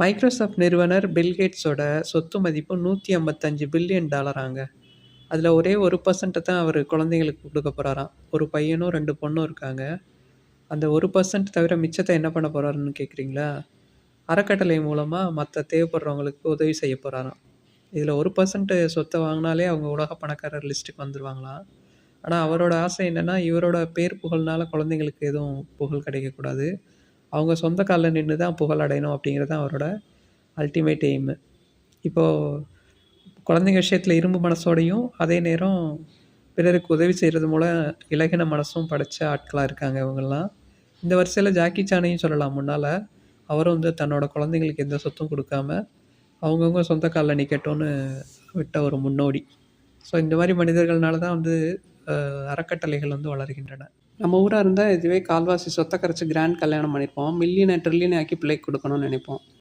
Microsoft நிறுவனர் பில்கேட்ஸோட சொத்து மதிப்பு நூற்றி ஐம்பத்தஞ்சு பில்லியன் டாலராங்க. அதில் ஒரே ஒரு பர்சன்ட்டை தான் அவர் குழந்தைங்களுக்கு கொடுக்க போகிறாராம் ஒரு பையனும் ரெண்டு பொண்ணும் இருக்காங்க. அந்த ஒரு பர்சன்ட் தவிர மிச்சத்தை என்ன பண்ண போகிறாருன்னு கேட்குறீங்களா அறக்கட்டளை மூலமாக மற்ற தேவைப்படுறவங்களுக்கு உதவி செய்ய போகிறாராம் இதில் ஒரு பர்சன்ட் சொத்தை வாங்கினாலே அவங்க உலக பணக்காரர் லிஸ்ட்டுக்கு வந்துடுவாங்களாம் ஆனால் அவரோட ஆசை என்னென்னா இவரோட பேர் புகழ்னால குழந்தைங்களுக்கு எதுவும் புகழ் கிடைக்கக்கூடாது. அவங்க சொந்த காலில் நின்று தான் புகழ் அடையணும் அப்படிங்கிறது தான் அவரோட அல்டிமேட் எய்மு இப்போது குழந்தைங்க விஷயத்தில் இரும்பு மனசோடையும் அதே நேரம் பிறருக்கு உதவி செய்கிறது மூலம் இலகின மனசும் படைச்ச ஆட்களாக இருக்காங்க இவங்கெல்லாம். இந்த வரிசையில் ஜாக்கி சானையும் சொல்லலாம். முன்னால் அவரும் வந்து தன்னோட குழந்தைங்களுக்கு எந்த சொத்தும் கொடுக்காம அவங்கவுங்க சொந்த காலில் நிற்கட்டும்னு விட்ட ஒரு முன்னோடி. ஸோ இந்த மாதிரி மனிதர்கள்னால தான் வந்து அறக்கட்டளைகள் வந்து வளர்கின்றன. நம்ம ஊராக இருந்தால் இதுவே கால்வாசி சொத்தை கரைச்சி கிராண்ட் கல்யாணம் பண்ணிப்போம். மில்லியனை ட்ரில்லியனை ஆக்கி பிள்ளைக்கு கொடுக்கணும்னு நினைப்போம்.